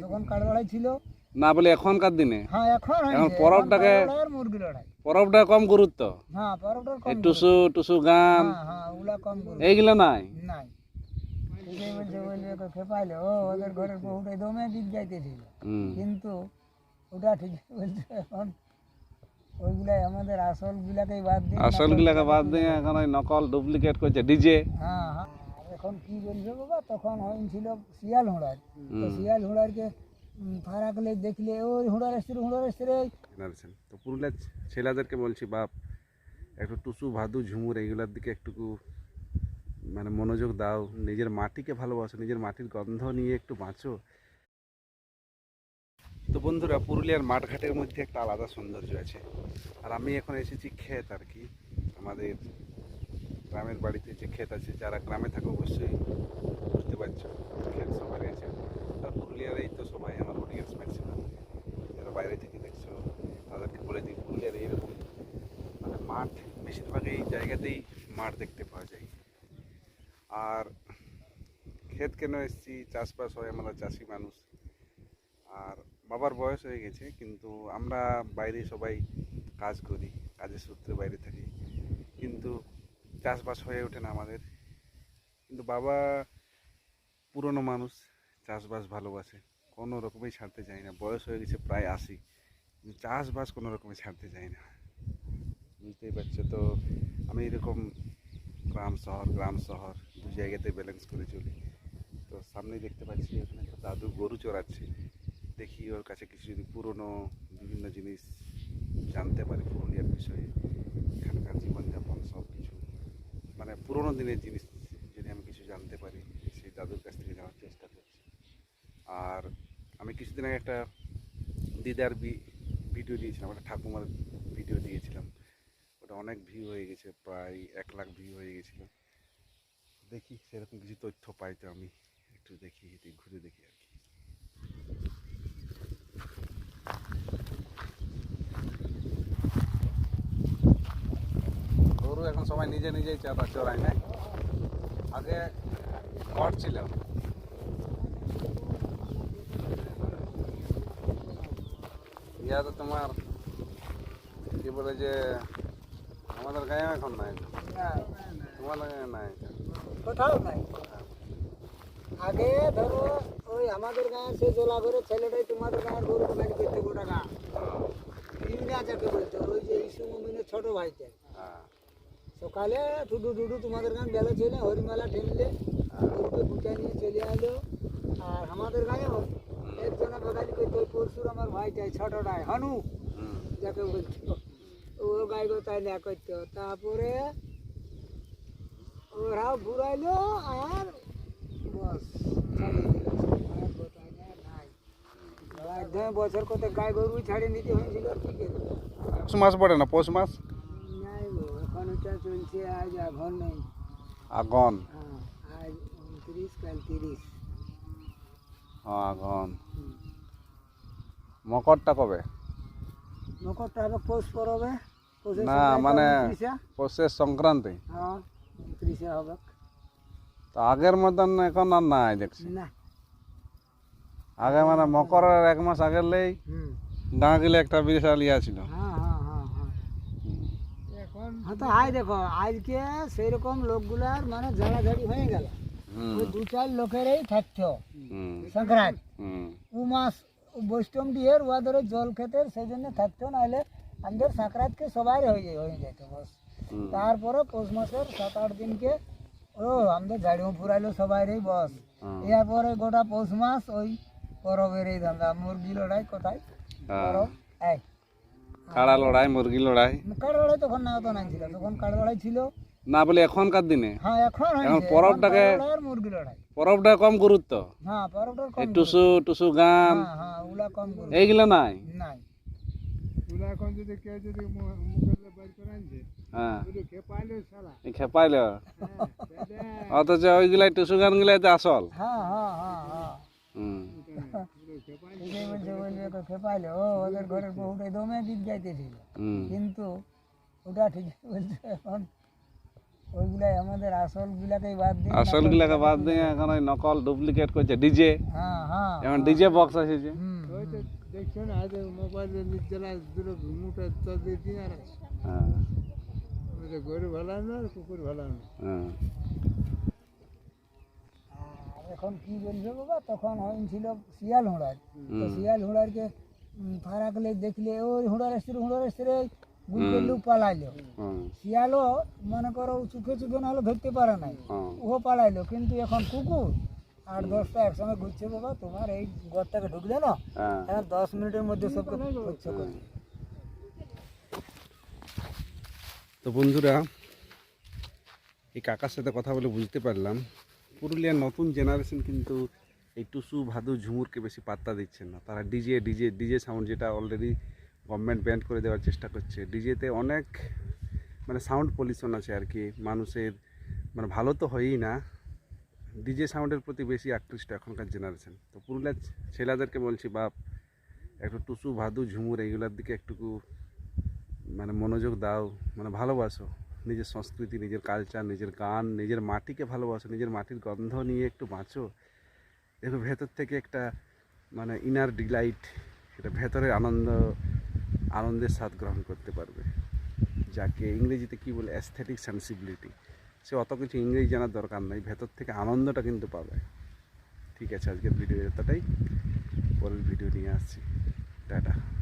তখন কাঠ লড়াই ছিল। না বলে এখনকার দিনে? হ্যাঁ এখন এখন পরবটাকে- মুরগি লড়াই। পরবটা কম গুরুত্ব? হ্যাঁ পরবটার কম টুসু টুসু গান? হ্যাঁ হ্যাঁ ওগুলা কম গুরুত্ব। এইগুলো নাই? নাই। খেপাইলে ও ওদের ঘরের বহুটাই দমে কিন্তু ওটা ঠিক বলছে এখন ওইগুলাই আমাদের আসল গুলাকেই বাদ দিয়ে আসল গুলাকে বাদ দিয়ে এখন ওই নকল ডুপ্লিকেট করছে ডিজে। হ্যাঁ হ্যাঁ। এখন কি বলবে বাবা? তখন হয়েছিল শিয়াল হুঁড়ার। তো শিয়াল হুঁড়ারকে ফারাকলে দেখলে ওই হুঁড়ার এসছে রে, হুঁড়ার এসছে রে। তো পুরুলিয়ার ছেলেদেরকে বলছি বাপ একটু টুসু ভাদু ঝুমুর এইগুলোর দিকে একটুকু মানে মনোযোগ দাও। নিজের মাটিকে ভালোবাসো নিজের মাটির গন্ধ নিয়ে একটু বাঁচো। তো বন্ধুরা পুরুলিয়ার মাঠঘাটের মধ্যে একটা আলাদা সৌন্দর্য আছে। আর আমি এখন এসেছি ক্ষেত আর কি আমাদের গ্রামের বাড়িতে যে ক্ষেত আছে, যারা গ্রামে থাকে অবশ্যই বুঝতে পারছ, ক্ষেত সবাই আছে। আর পুরুলিয়ার এই তো সবাই, আমার অডিয়েন্স ম্যাক্সিমাম যারা বাইরে থেকে দেখছ, তাদেরকে বলে দিই পুরুলিয়ার এইরকম মানে মাঠ, বেশিরভাগ এই জায়গাতেই মাঠ দেখতে পাওয়া যায়। আর ক্ষেত কেন এসেছি? চাষবাস হয়, আমরা চাষি মানুষ। আর বাবার বয়স হয়ে গেছে, কিন্তু আমরা বাইরে সবাই কাজ করি, কাজের সূত্রে বাইরে থাকি। কিন্তু চাষবাস হয়ে ওঠে না আমাদের। কিন্তু বাবা পুরনো মানুষ, চাষবাস ভালোবাসে। কোনো রকমই ছাড়তে চায় না। বয়স হয়ে গেছে প্রায় আশি। কিন্তু চাষবাস কোনো রকমে ছাড়তে চায় না। বুঝতেই পারছ তো? আমি এরকম গ্রাম শহর গ্রাম শহর, দু জায়গাতে ব্যালেন্স করে চলি। তো সামনেই দেখতে পাচ্ছি ওখানে একটা দাদু গরু চড়াচ্ছে। দেখি ওর কাছে কিছু যদি পুরনো বিভিন্ন জিনিস জানতে পারি পুরুলিয়ার বিষয়ে এখানকার জীবনযাপন সব কিছু মানে দিনের জিনিস যদি আমি কিছু জানতে পারি, সেই দাদুর কাছ থেকে জানার চেষ্টা করছি। আর আমি কিছুদিন আগে একটা দিদার ভিডিও দিয়েছিলাম, একটা ঠাকুমার ভিডিও দিয়েছিলাম। ওটা অনেক ভিউ হয়ে গেছে, প্রায় এক লাখ ভিউ হয়ে গেছিল। দেখি সেরকম কিছু তথ্য পাই তো আমি, একটু দেখি ঘুরে দেখি আর সবাই নিজে নিজেই চাপা চড়ায় না আগে ঘর ছিল। ইয়া তো তোমার কি বলে যে আমাদের গায়ে এখন নাই। না, তোমাদের গায়ে নাই। কোথাও নাই। আগে ধরো ওই আমাদের গাঁয়ের সেই জোলা করে ছেলেটাই তোমাদের গাঁয়ের গরু বাড়ি করতে গোটা গাঁ। ইউনিয়া যাকে বলতো ওই যে ইসু মমিনের ছোট হ্যাঁ সকালে টুডু টুডু তোমাদের গান গেল চলে হরিমালা ঠেললে গুটা নিয়ে চলে এলো। আর আমাদের গাঁয়েও একজনে বাগালি করতো পরশুর আমার ভাইটাই ছোটটাই হনু, যাকে বলতো, ও গাই তাই না করতো। তারপরে ওরাও ঘুরাইলো আর বস একদম বছর কত গাই গরু ছাড়িয়ে নিতে হয়েছিল, কি মাস পড়ে না? পৌষ মাস? এখন ওটা চলছে আজ এখন নেই। আগন হ্যাঁ আজ উনত্রিশ কাল তিরিশ। হ্যাঁ আগন মকরটা কবে? মকরটা হবে পৌষ পরবে। না, সংক্রান্তি মানে- পৌষের সংক্রান্তি। হ্যাঁ উনত্রিশে হবে। তো আগের মতন এখন আর নাই দেখছি। না। আগে মানে মকরের এক মাস আগের লেই গাঁ গেলে একটা বিশাল ইয়া ছিল। হ্যাঁ হ্যাঁ তো দেখো আজকে সেইরকম লোকগুলার মানে ঝাড়াঝাড়ি হয়ে গেল। ওই দু চার লোকেরই থাকতো। সংক্রান্ত। ও মাস বৈষ্ণব দিয়ে ওয়াদের জল খেতের সেই জন্য থাকতো নাহলে আমাদের সংক্রান্তকে সবাই হয়ে হয়ে যেত বস। তারপরে পৌষ মাসের সাত আট দিনকে ও আমাদের গাড়িও ফুরাইলো সবাই রে বস এরপরে গোটা পৌষ মাস ওই পরবের এই ধান্দা মুরগি লড়াই কোথায়? হ্যাঁ। পরব এই। কাড়া লড়াই মুরগি লড়াই। কাড় লড়াই তখন না তো নাই ছিল তখন কাড় লড়াই ছিল। না বলে এখনকার দিনে? হ্যাঁ এখন এখন পরবটাকে- মুরগি লড়াই। পরবটা কম গুরুত্ব? হ্যাঁ পরবটার এই কম টুসু টুসু গান হ্যাঁ হ্যাঁ ওগুলা কম গুরুত্ব। এইগুলো নাই? নাই। ওগুলা এখন যদি কেউ যদি মুখে বাইর করে আনছে হ্যাঁ। খেপাইলে খেপাইল? হ্যাঁ, অথচ ওইগুলাই টুসু গান গুলাই তো আসল। হ্যাঁ হ্যাঁ হ্যাঁ হ্যাঁ। খেপাইলে ঠিকই বলছে বলবে খেপাইলে ও ওদের ঘরের বহুটাই দমে গীত গাইতেছিল কিন্তু ওটা ঠিকই বলছে এখন ওইগুলাই আমাদের আসল গুলাকেই বাদ দিয়ে আসল গুলাকে বাদ দিয়ে এখন ওই নকল ডুপ্লিকেট করছে ডিজে। হ্যাঁ হ্যাঁ এখন ডিজে বক্স এসেছে হুম, ওই তো দেখছ না আজ মোবাইলে নিচেলা দুটো মুঠে তো দিয়ে দিন আর হ্যাঁ। গরু ভালো না আর কুকুর ভালো না হ্যাঁ। এখন কি বলবে বাবা তখন হয়েছিল শিয়াল হুঁড়ার। তো শিয়াল হুঁড়ারকে ফারাকলে দেখলে ওই হুঁড়ার এসছে হুঁড়ার এসছে রে পালাইলো। শিয়ালও মনে করো চুখে চুখে না হলে ধরতে পারে নাই। ও পালাইলো কিন্তু এখন কুকুর আট দশটা একসঙ্গে ঘুরছে বাবা তোমার এই ঘরটাকে ঢুকলে না? হ্যাঁ। এখন দশ মিনিটের মধ্যে সবকে করে তো বন্ধুরা এই কাকার সাথে কথা বলে বুঝতে পারলাম পুরুলিয়ার নতুন জেনারেশন কিন্তু এই টুসু, ভাদু, ঝুমুরকে বেশি পাত্তা দিচ্ছে না। তারা ডিজে ডিজে ডিজে সাউন্ড যেটা অলরেডি গভর্নমেন্ট ব্যান্ড করে দেওয়ার চেষ্টা করছে। ডিজেতে অনেক মানে সাউন্ড পলিউশন আছে আর কি। মানুষের মানে ভালো তো হয়ই না। ডিজে সাউন্ডের প্রতি বেশি আকৃষ্ট এখনকার জেনারেশন তো পুরুলিয়ার ছেলেদেরকে বলছি, বাপ, একটু টুসু, ভাদু, ঝুমুর এইগুলোর দিকে একটুকু মানে মনোযোগ দাও মানে ভালোবাসো। নিজের সংস্কৃতি, নিজের কালচার নিজের গান, নিজের মাটিকে ভালোবাসো, নিজের মাটির গন্ধ নিয়ে একটু বাঁচো। দেখো ভেতর থেকে একটা মানে ইনার ডিলাইট এটা ভেতরের আনন্দ, আনন্দের স্বাদ গ্রহণ করতে পারবে। যাকে ইংরেজিতে কী বলে? অ্যাস্থেটিক সেন্সিবিলিটি সে অত কিছু ইংরেজি জানার দরকার নাই, ভেতর থেকে আনন্দটা কিন্তু পাবে। ঠিক আছে, আজকের ভিডিও এতটাই। পরের ভিডিও নিয়ে আসছি। টাটা।